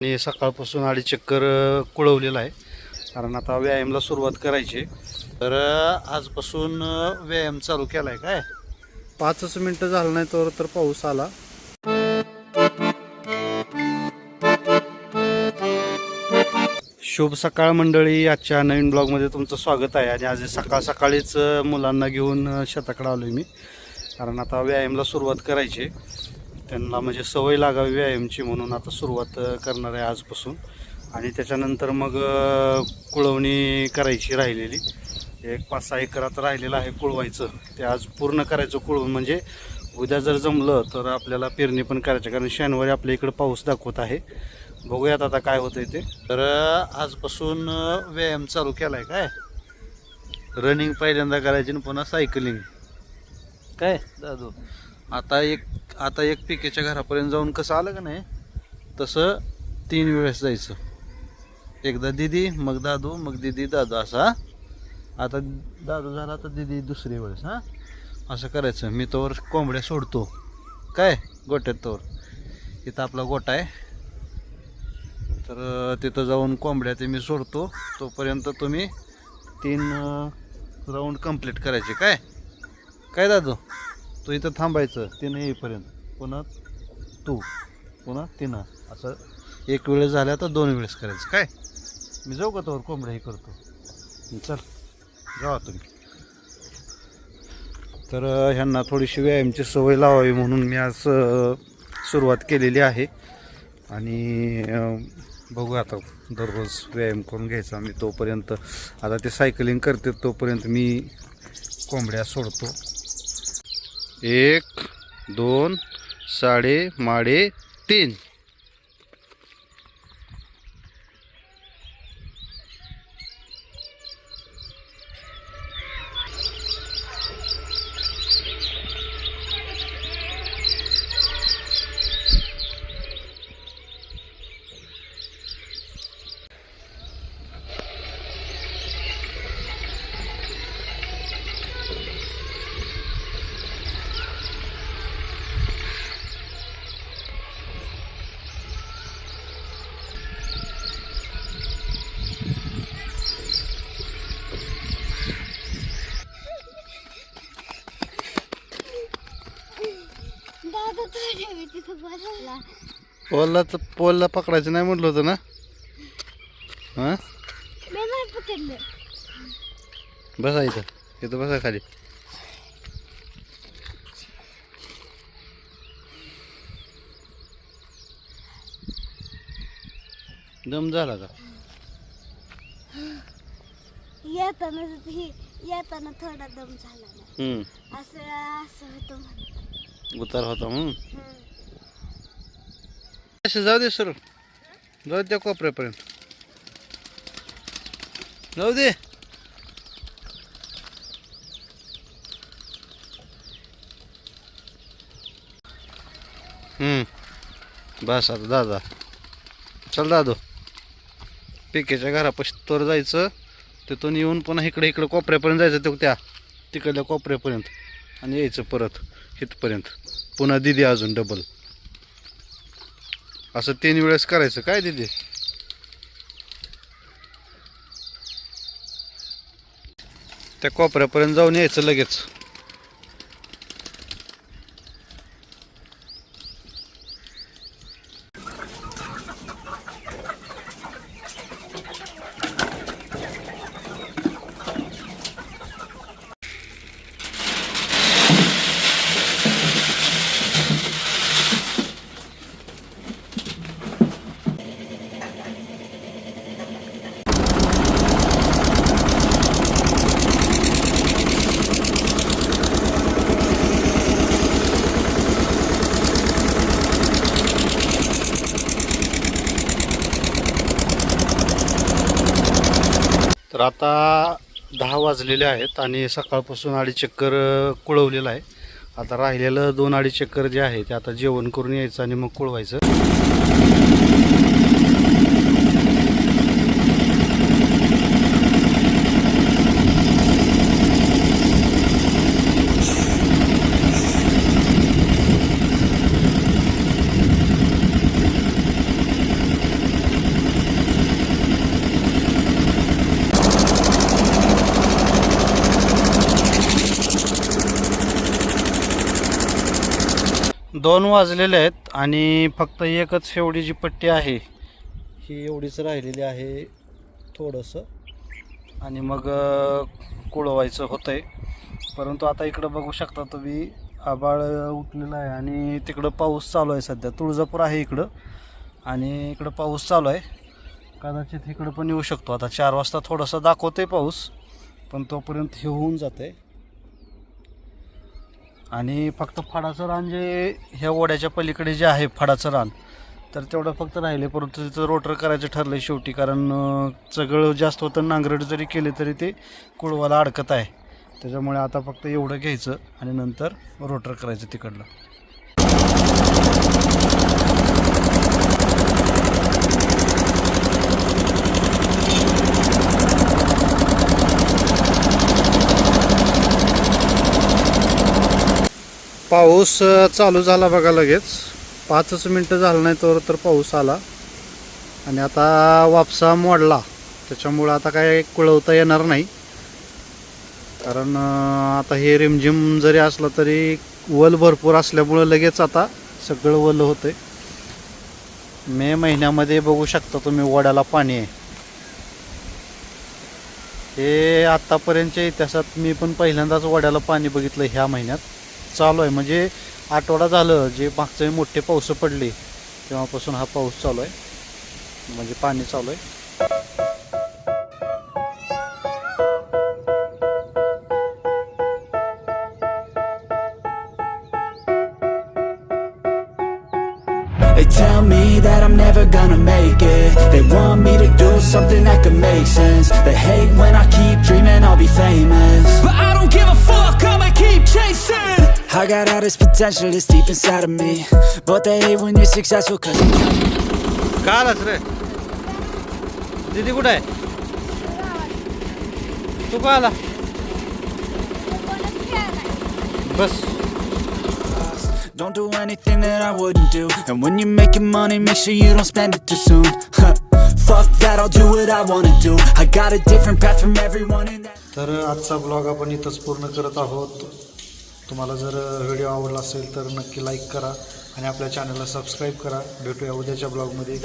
आणि सकाळपासून अडीच चक्कर कुळवलेला आहे. कारण आता व्यायामला सुरुवात करायची. आहे. तर आजपासून व्यायाम चालू केला आहे काय? पाचच मिनटं झालं नाही तर तर पाऊस आला. शुभ सकाळ मंडळी. आजच्या नवीन ब्लॉगमध्ये तुमचं स्वागत आहे. आणि आज सकाळ सकाळीच मुलांना घेऊन शतकडं शेताकडे आलो मी. कारण आता व्यायामला सुरुवात करायची आहे. त्यांना म्हणजे सवय लागावी व्यायामची म्हणून आता सुरुवात करणार आहे आजपासून. आणि त्याच्यानंतर मग कुळवणी करायची राहिलेली. एक पाच सहा एकरात राहिलेलं आहे कुळवायचं. ते आज पूर्ण करायचं कुळवून म्हणजे उद्या जर जमलं तर आपल्याला पेरणी पण करायची. कारण शनिवारी आपल्या इकडं पाऊस दाखवत आहे. बघूयात आता काय होतंय ते. तर आजपासून व्यायाम चालू केला आहे काय? रनिंग पहिल्यांदा करायची आणि पुन्हा सायकलिंग. काय? दादू आता एक आता एक पिकेच्या घरापर्यंत जाऊन कसं आलं का नाही तसं तीन वेळेस जायचं. एकदा दिदी मग दादू मग दिदी दादू असा. आता दादू झाला तर दिदी दुसरी वेळेस हां? असं करायचं. मी तोवर कोंबड्या सोडतो. काय? गोट्यात तोवर. इथं आपला गोटा आहे. तर तिथं जाऊन कोंबड्या ते मी सोडतो. तोपर्यंत तुम्ही तीन राऊंड कंप्लीट करायचे. काय? काय दादू? तो इथं थांबायचं तिनं येईपर्यंत. पुन्हा तू पुन्हा तिनं. असं एक वेळेस झाल्या तर दोन वेळेस करायचं. काय? मी जाऊ का तोवर कोंबड्या हे करतो? चल जावा तुम्ही. तर ह्यांना थोडीशी व्यायामची सवय लावावी म्हणून मी आज सुरुवात केलेली आहे. आणि बघू आता दररोज व्यायाम करून घ्यायचा. मी तोपर्यंत आता ते सायकलिंग करते तोपर्यंत मी कोंबड्या सोडतो. एक दोन साडे माडे तीन दादा थोड्या वेळ तिथं बसला पोलला तर पोलला पकडायचं नाही म्हटलं होतं ना? हां? बसा इथं. इथं बसा खाली. दम झाला का? येताना येताना थोडा दम झाला. असं असं होतं उतार होता म्हणून. असे जाऊ दे सर. जाऊ दे कोपऱ्यापर्यंत. जाऊ दे. बस आता दादा. चल दादो. पिकेच्या घरापाशी तर जायचं. तिथून येऊन पुन्हा इकडे इकडे कोपऱ्यापर्यंत जायचं तो त्या तिकडल्या कोपऱ्यापर्यंत. आणि यायचं परत इथपर्यंत. पुन्हा दिदी अजून डबल असं तीन वेळेस करायचं. काय दिदी त्या कोपऱ्यापर्यंत जाऊन यायचं लगेच. तर आता दहा वाजलेले आहेत आणि सकाळपासून अडी चक्कर कुळवलेलं आहे. आता राहिलेलं दोन अडी चक्कर जे आहे ते आता जेवण करून यायचं आणि मग कुळवायचं. दोन वाजलेले आहेत आणि फक्त एकच शेवटी जी पट्टी आहे ही एवढीच राहिलेली आहे थोडंसं. आणि मग कुळवायचं होतं आहे परंतु आता इकडं बघू शकता तुम्ही आबाळ उठलेलं आहे आणि तिकडं पाऊस चालू आहे सध्या. तुळजापूर आहे इकडं आणि इकडं पाऊस चालू आहे. कदाचित इकडं पण येऊ शकतो. आता चार वाजता थोडासा आहे पाऊस पण तोपर्यंत हे होऊन जातं आहे आणि फक्त फडाचं रान जे ह्या ओढ्याच्या पलीकडे जे आहे फडाचं रान तर तेवढं फक्त राहिले. परंतु तिथं रोटर करायचं ठरलं शेवटी कारण सगळं जास्त होतं नांगरट जरी केले तरी ते कुळवाला अडकत आहे. त्याच्यामुळे आता फक्त एवढं घ्यायचं आणि नंतर रोटर करायचं तिकडलं. पाऊस चालू झाला बघा लगेच. पाचच मिनटं झालं नाही तर तर पाऊस आला. आणि आता वापसा मोडला. त्याच्यामुळं आता काय कुळवता येणार नाही. कारण आता हे रिमझिम जरी असलं तरी वल भरपूर असल्यामुळं लगेच आता सगळं वल होतं मे महिन्यामध्ये बघू शकता तुम्ही वड्याला पाणी आहे. हे आत्तापर्यंतच्या इतिहासात मी पण पहिल्यांदाच वड्याला पाणी बघितलं ह्या महिन्यात. चालू आहे म्हणजे आठवडा झालं जे मागचे मोठे पाऊस पडले तेव्हापासून हा पाऊस चालू आहे म्हणजे पाणी चालू आहे tell me that I'm never gonna make it They want me to do something that could make sense They hate when I keep dreaming got all this potential that's deep inside of me But they hate when you're successful cause you का आलास रे दीदी कुठं आहे तू का आला बस Don't do anything that I wouldn't do And when you're making money, make sure you don't spend it too soon Fuck that, I'll do what I wanna do I got a different path from everyone in that तर आजचा blog आपण इथंच पूर्ण करत आहोत तुम्हाला जर video आवडला असेल तर नक्की लाईक करा आणि आपल्या चॅनलला सबस्क्राईब करा. भेटूया उद्याच्या ब्लॉगमध्ये